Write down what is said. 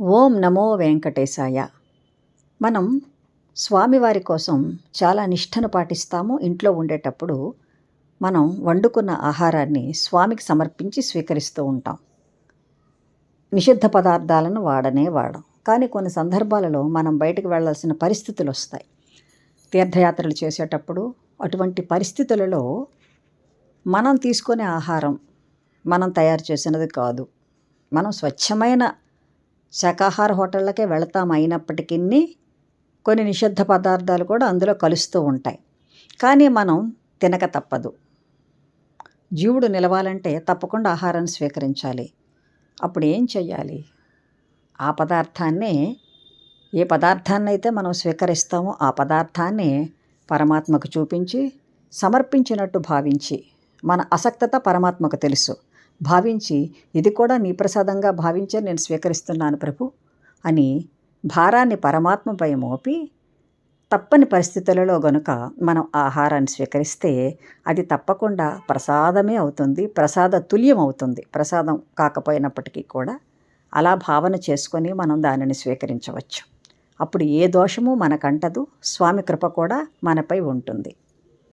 ఓం నమో వెంకటేశాయ. మనం స్వామివారి కోసం చాలా నిష్ఠను పాటిస్తాము. ఇంట్లో ఉండేటప్పుడు మనం వండుకున్న ఆహారాన్ని స్వామికి సమర్పించి స్వీకరిస్తూ ఉంటాం. నిషిద్ధ పదార్థాలను వాడనే వాడం. కానీ కొన్ని సందర్భాలలో మనం బయటకు వెళ్ళాల్సిన పరిస్థితులు వస్తాయి. తీర్థయాత్రలు చేసేటప్పుడు అటువంటి పరిస్థితులలో మనం తీసుకునే ఆహారం మనం తయారు చేసినది కాదు. మనం స్వచ్ఛమైన శాకాహార హోటళ్ళకే వెళతాం అయినప్పటికీ కొన్ని నిషిద్ధ పదార్థాలు కూడా అందులో కలుస్తూ ఉంటాయి. కానీ మనం తినక తప్పదు. జీవుడు నిలవాలంటే తప్పకుండా ఆహారాన్ని స్వీకరించాలి. అప్పుడు ఏం చెయ్యాలి? ఆ పదార్థాన్ని ఏ పదార్థాన్ని అయితే మనం స్వీకరిస్తామో ఆ పదార్థాన్ని పరమాత్మకు చూపించి సమర్పించినట్టు భావించి మన అసక్తత పరమాత్మకు తెలుసు. భావించి ఇది కూడా నీ ప్రసాదంగా భావించే నేను స్వీకరిస్తున్నాను ప్రభు అని భారాన్ని పరమాత్మపై మోపి తప్పని పరిస్థితులలో గనుక మనం ఆహారాన్ని స్వీకరిస్తే అది తప్పకుండా ప్రసాదమే అవుతుంది ప్రసాద తుల్యం అవుతుంది. ప్రసాదం కాకపోయినప్పటికీ కూడా అలా భావన చేసుకొని మనం దానిని స్వీకరించవచ్చు. అప్పుడు ఏ దోషము మనకంటదు స్వామి కృప కూడా మనపై ఉంటుంది.